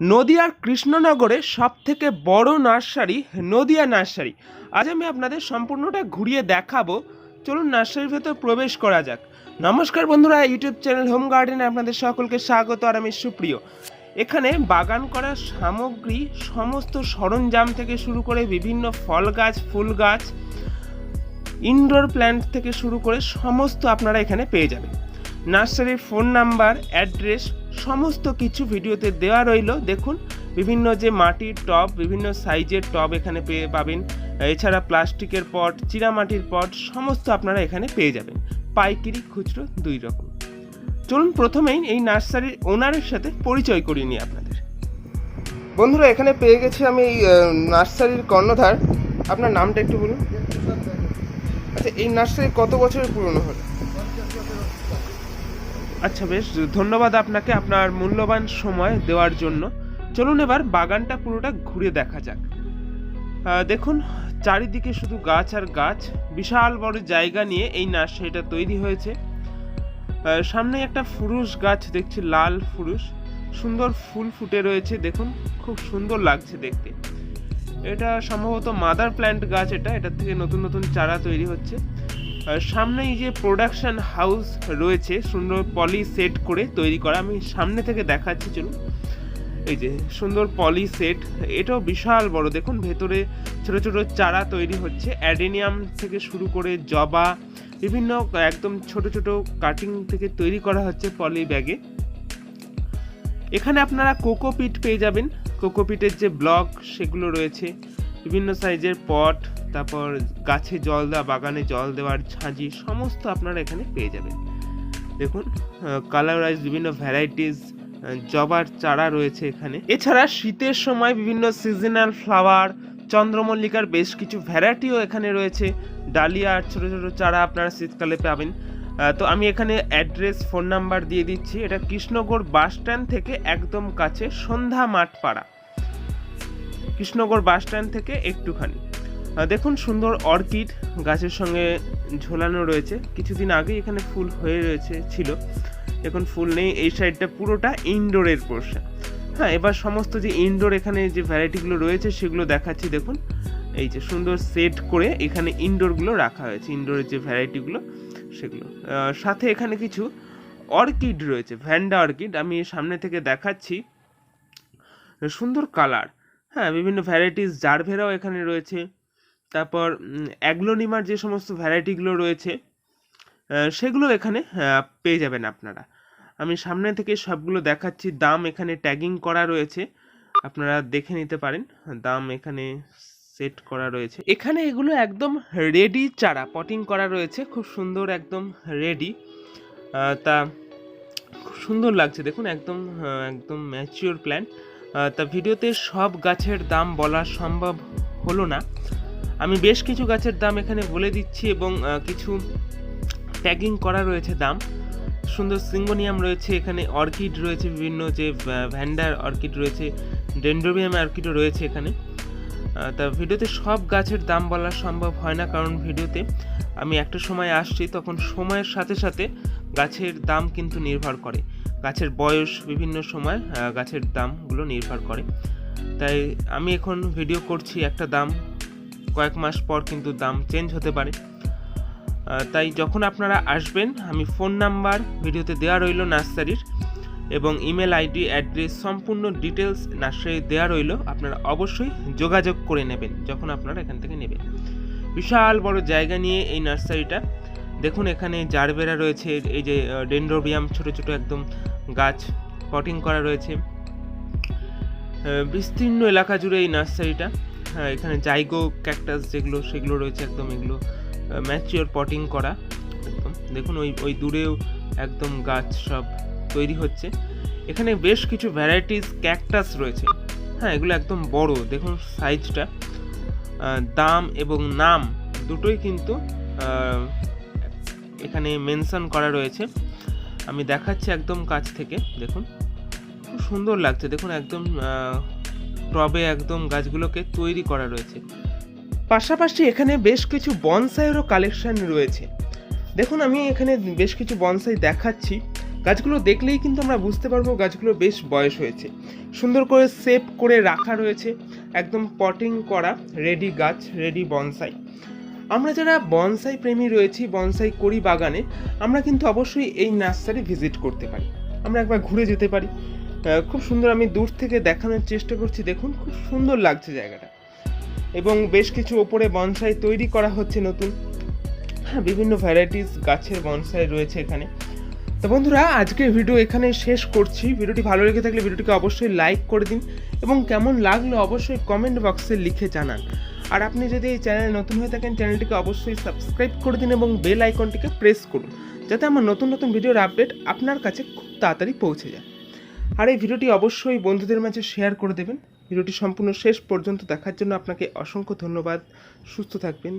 নদিয়ার কৃষ্ণনগরে সব থেকে বড় নার্সারি নদিয়া নার্সারি। আজ আমি আপনাদের সম্পূর্ণটা ঘুরিয়ে দেখাবো। চলুন নার্সারির ভেতর প্রবেশ করা যাক। নমস্কার বন্ধুরা, ইউটিউব চ্যানেল হোম গার্ডেনে আপনাদের সকলকে স্বাগত আর আমি সুপ্রিয়। এখানে বাগান করার সামগ্রী, সমস্ত সরঞ্জাম থেকে শুরু করে বিভিন্ন ফল গাছ, ফুল গাছ ইনডোর প্ল্যান্ট থেকে শুরু করে সমস্ত আপনারা এখানে পেয়ে যাবেন। নার্সারির ফোন নাম্বার অ্যাড্রেস সমস্ত কিছু ভিডিওতে দেওয়া রইল। দেখুন, বিভিন্ন যে মাটির টব, বিভিন্ন সাইজের টব এখানে পেয়ে পাবেন। এছাড়া প্লাস্টিকের পট, চিরামাটির পট, সমস্ত আপনারা এখানে পেয়ে যাবেন। পাইকারি, খুচরো, দুই রকম। চলুন প্রথমেই এই নার্সারির ওনারের সাথে পরিচয় করিয়ে নিই আপনাদের। বন্ধুরা, এখানে পেয়ে গেছি আমি, এই নার্সারির কর্ণধার। আপনার নামটা একটু বলুন। আচ্ছা এই নার্সারি কত বছরের পুরনো হলো? আচ্ছা বেশ, ধন্যবাদ আপনাকে আপনার মূল্যবান সময় দেওয়ার জন্য। চলুন এবার বাগানটা পুরোটা ঘুরে দেখা যাক। দেখুন, চারিদিকে শুধু গাছ আর গাছ, বিশাল বড় জায়গা নিয়ে এই নার্সারিটা তৈরি হয়েছে। সামনে একটা ফুরুষ গাছ দেখছি, লাল ফুরুষ। সুন্দর ফুল ফুটে রয়েছে, দেখুন, খুব সুন্দর লাগছে দেখতে। এটা সম্ভবত মাদার প্ল্যান্ট গাছ এটা, এটার থেকে নতুন নতুন চারা তৈরি হচ্ছে। সামনেই যে প্রোডাকশন হাউস রয়েছে, সুন্দর পলি সেট করে তৈরি করা। আমি সামনে থেকে দেখাচ্ছি, চলুন। এই যে সুন্দর পলি সেট এটাও বিশাল বড়। দেখুন, ভেতরে ছোট ছোট চারা তৈরি হচ্ছে। অ্যাডেনিয়াম থেকে শুরু করে জবা, বিভিন্ন একদম ছোট ছোট কাটিং থেকে তৈরি করা হচ্ছে পলি ব্যাগে এখানে আপনারা কোকোপিট পেয়ে যাবেন। কোকোপিটের যে ব্লক সেগুলো রয়েছে। বিভিন্ন সাইজের পট তারপর গাছে জল দেওয়া, বাগানে জল দেওয়ার ঝাঁঝি, সমস্ত আপনারা এখানে পেয়ে যাবেন। দেখুন কালারাইজ বিভিন্ন ভ্যারাইটিস জবার চারা রয়েছে এখানে। এছাড়া শীতের সময় বিভিন্ন সিজনাল ফ্লাওয়ার চন্দ্রমল্লিকার বেশ কিছু ভ্যারাইটিও এখানে রয়েছে। ডালিয়া আর ছোটো ছোটো চারা আপনারা শীতকালে পাবেন। তো আমি এখানে অ্যাড্রেস ফোন নাম্বার দিয়ে দিচ্ছি। এটা কৃষ্ণগড় বাস স্ট্যান্ড থেকে একদম কাছে সন্ধ্যা মাঠ পাড়া কৃষ্ণগড় বাস স্ট্যান্ড থেকে একটুখানি। দেখুন সুন্দর অর্কিড গাছের সঙ্গে ঝোলানো রয়েছে। কিছুদিন আগে এখানে ফুল হয়ে রয়েছে, ছিল। এখন ফুল নেই, এই সাইডটা পুরোটা ইনডোরের পোর্শন। হ্যাঁ এবার সমস্ত যে ইনডোর এখানে যে ভ্যারাইটিগুলো রয়েছে, সেগুলো দেখাচ্ছি, দেখুন। এই যে সুন্দর সেট করে এখানে ইনডোরগুলো রাখা হয়েছে ইনডোরের যে ভ্যারাইটিগুলো সেগুলো। সাথে এখানে কিছু অর্কিড রয়েছে, ভ্যান্ডা অর্কিড, আমি সামনে থেকে দেখাচ্ছি। সুন্দর কালার হ্যাঁ বিভিন্ন ভ্যারাইটিস জারভেরাও এখানে রয়েছে। তারপর অ্যাগ্লোনিমার যে সমস্ত ভ্যারাইটিগুলো রয়েছে সেগুলো এখানে পেয়ে যাবেন আপনারা। আমি সামনে থেকে সবগুলো দেখাচ্ছি। দাম এখানে ট্যাগিং করা রয়েছে। আপনারা দেখে নিতে পারেন। দাম এখানে সেট করা রয়েছে। এখানে এগুলো একদম রেডি চারা পটিং করা রয়েছে। খুব সুন্দর একদম রেডি তা খুব সুন্দর লাগছে। দেখুন, একদম একদম ম্যাচিওর প্ল্যান তা ভিডিওতে সব গাছের দাম বলা সম্ভব হলো না। আমি বেশ কিছু গাছের দাম এখানে বলে দিচ্ছি এবং কিছু ট্যাগিং করা রয়েছে দাম। সুন্দর সিঙ্গোনিয়াম রয়েছে, এখানে অর্কিড রয়েছে, বিভিন্ন যে ভ্যা- ভ্যান্ডার অর্কিড রয়েছে, ডেন্ড্রোবিয়াম অর্কিডও রয়েছে এখানে। তা ভিডিওতে সব গাছের দাম বলা সম্ভব হয় না, কারণ ভিডিওতে আমি একটা সময় আসছি, তখন সময়ের সাথে সাথে গাছের দাম কিন্তু নির্ভর করে। গাছের বয়স বিভিন্ন সময় গাছের দামগুলো নির্ভর করে। তাই আমি এখন ভিডিও করছি একটা দাম। কয়েক মাস পর কিন্তু দাম চেঞ্জ হতে পারে। তাই যখন আপনারা আসবেন, আমি ফোন নাম্বার ভিডিওতে দেওয়া রইল নার্সারির এবং ইমেল আইডি অ্যাড্রেস সম্পূর্ণ ডিটেলস নার্সারি দেওয়া রইল, আপনারা অবশ্যই যোগাযোগ করে নেবেন যখন আপনারা এখান থেকে নেবেন। বিশাল বড় জায়গা নিয়ে এই নার্সারিটা। দেখুন এখানে জারবেরা রয়েছে, এই যে ডেন্ড্রোবিয়াম ছোট ছোট একদম গাছ পটিং করা রয়েছে। বিস্তীর্ণ এলাকা জুড়ে এই নার্সারিটা। হ্যাঁ এখানে জাইগো, ক্যাকটাস যেগুলো, সেগুলো রয়েছে একদম এগুলো ম্যাচিওর পটিং করা, একদম। দেখুন ওই ওই দূরেও একদম গাছ সব তৈরি হচ্ছে। এখানে বেশ কিছু ভ্যারাইটিস ক্যাকটাস রয়েছে। হ্যাঁ এগুলো একদম বড়, দেখুন সাইজটা দাম এবং নাম দুটোই কিন্তু এখানে মেনশন করা রয়েছে। আমি দেখাচ্ছি একদম কাছ থেকে, দেখুন। খুব সুন্দর লাগছে, দেখুন একদম টবে একদম গাছগুলোকে তৈরি করা রয়েছে। পাশাপাশি এখানে বেশ কিছু বনসাইয়েরও কালেকশন রয়েছে। দেখুন, আমি এখানে বেশ কিছু বনসাই দেখাচ্ছি। গাছগুলো দেখলেই কিন্তু আমরা বুঝতে পারব গাছগুলো বেশ বয়স হয়েছে। সুন্দর করে সেভ করে রাখা রয়েছে, একদম পটিং করা রেডি গাছ, রেডি বনসাই। আমরা যারা বনসাই প্রেমী রয়েছি, বনসাই করি বাগানে, আমরা কিন্তু অবশ্যই এই নার্সারি ভিজিট করতে পারি। আমরা একবার ঘুরে যেতে পারি। খুব সুন্দর আমি দূর থেকে দেখানোর চেষ্টা করছি। দেখুন, খুব সুন্দর লাগছে জায়গাটা। এবং বেশ কিছু ওপরে বনসাই তৈরি করা হচ্ছে নতুন। হ্যাঁ বিভিন্ন ভ্যারাইটিস গাছের বনসাই রয়েছে এখানে। তো বন্ধুরা, আজকের ভিডিও এখানে শেষ করছি। ভিডিওটি ভালো লেগে থাকলে ভিডিওটিকে অবশ্যই লাইক করে দিন এবং কেমন লাগল অবশ্যই কমেন্ট বক্সে লিখে জানান। আর আপনি যদি এই চ্যানেলে নতুন হয়ে থাকেন চ্যানেলটিকে অবশ্যই সাবস্ক্রাইব করে দিন এবং বেল আইকনটিকে প্রেস করুন, যাতে আমার নতুন নতুন ভিডিওর আপডেট আপনার কাছে খুব তাড়াতাড়ি পৌঁছে যায়। আর এই ভিডিওটি অবশ্যই বন্ধুদের মাঝে শেয়ার করে দেবেন। ভিডিওটি সম্পূর্ণ শেষ পর্যন্ত দেখার জন্য আপনাকে অসংখ্য ধন্যবাদ। সুস্থ থাকবেন।